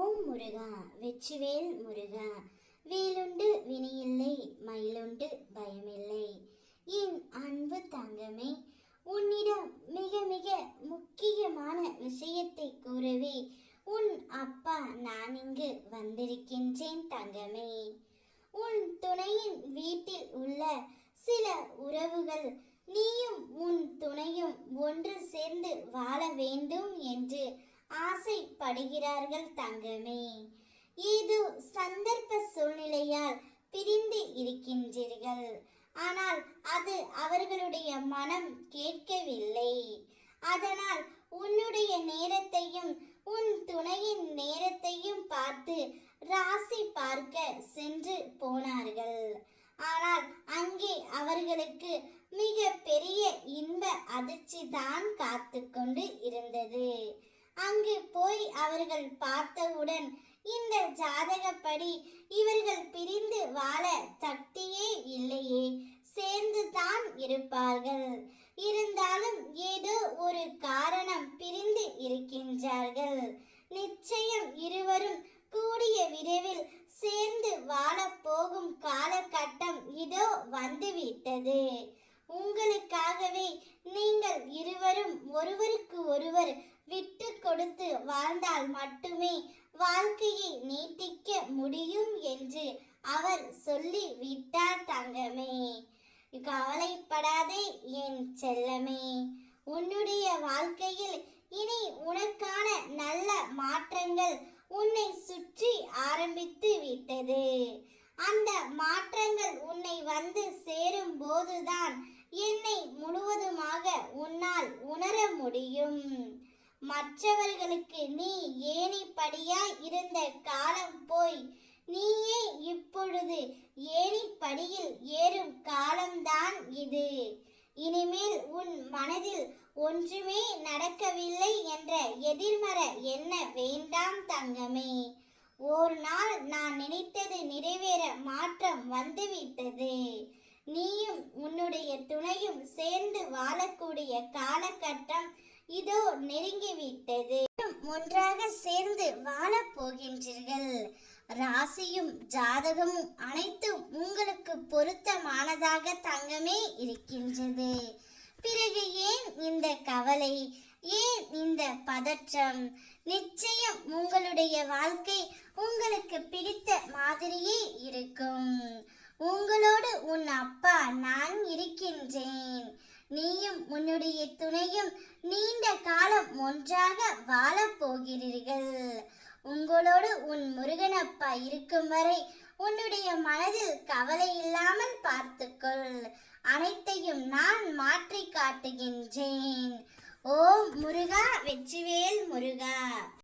ஓம் முருகா வெற்றிவேல் முருகா. வேலுண்டு வினையில்லை மயிலுண்டு பயமில்லை. என் அன்பு தங்கமே உன்னிடம் மிக மிக முக்கியமான விஷயத்தை கூறவே உன் அப்பா நான் இங்கு வந்திருக்கின்றேன் தங்கமே. உன் துணையின் வீட்டில் உள்ள சில உறவுகள் நீயும் உன் துணையும் ஒன்று சேர்ந்து வாழ வேண்டும் என்று ஆசைப்படுகிறார்கள் தங்கமே. ஏதோ சந்தர்ப்ப சூழ்நிலையால் பிரிந்து இருக்கின்றீர்கள். ஆனால் அது அவர்களுடைய மனம் கேட்கவில்லை. அதனால் உன்னுடைய நேரத்தையும் உன் துணையின் நேரத்தையும் பார்த்து ராசி பார்க்க சென்று போனார்கள். ஆனால் அங்கே அவர்களுக்கு மிக பெரிய இன்ப அதிர்ச்சி தான் காத்து கொண்டு இருந்தது. அங்கு போய் அவர்கள் பார்த்தவுடன் இந்த ஜாதகப்படி இவர்கள் பிரிந்து வாழ சக்தியே இல்லையே. சேர்ந்து தான் இருப்பார்கள். இருந்தாலும் ஏதோ ஒரு காரணம் பிரிந்து இருக்கின்றார்கள். நிச்சயம் இருவரும் கூடிய விரைவில் சேர்ந்து வாழப் போகும் காலகட்டம் இதோ வந்துவிட்டது. உங்களுக்காகவே நீங்கள் இருவரும் ஒருவருக்கு ஒருவர் விட்டு கொடுத்து வாழ்ந்தால் மட்டுமே வாழ்க்கையை நீட்டிக்க முடியும் என்று அவர் சொல்லி விட்டார் தங்கமே. கவலைப்படாதே என் செல்லமே. உன்னுடைய வாழ்க்கையில் இனி உனக்கான நல்ல மாற்றங்கள் உன்னை சுற்றி ஆரம்பித்து விட்டது. அந்த மாற்றங்கள் உன்னை வந்து சேரும் போதுதான் என்னை முழுவதுமாக உன்னால் உணர முடியும். மற்றவர்களுக்கு நீ ஏணிப்படியாய் இருந்த காலம் போய் நீயே இப்பொழுது ஏணிப்படியில் ஏறும் காலம்தான் இது. இனிமேல் உன் மனதில் ஒன்றுமே நடக்கவில்லை என்ற எதிர்மற என்ன வேண்டாம் தங்கமே? ஒரு நாள் நான் நினைத்தது நிறைவேற மாற்றம் வந்துவிட்டது. நீயும் உன்னுடைய துணையும் சேர்ந்து வாழக்கூடிய காலகட்டம் இதோ நெருங்கிவிட்டது. ஒன்றாக சேர்ந்து வாழப் போகின்றீர்கள். ராசியும் ஜாதகமும் அனைத்தும் உங்களுக்கு பொருத்தமானதாக தங்கமே இருக்கின்றது. பிறகு ஏன் இந்த கவலை? ஏன் இந்த பதற்றம்? நிச்சயம் உங்களுடைய வாழ்க்கை உங்களுக்கு பிடித்த மாதிரியே இருக்கும். உங்களோடு உன் அப்பா நான் இருக்கின்றேன். நீயும் உன்னுடைய துணையும் நீண்ட காலம் ஒன்றாக வாழப் போகிறீர்கள். உங்களோடு உன் முருகனப்பா இருக்கும் வரை உன்னுடைய மனதில் கவலை இல்லாமல் பார்த்துக்கொள். அனைத்தையும் நான் மாற்றி காட்டுகின்றேன் ஓம் முருகா வெற்றிவேல் முருகா.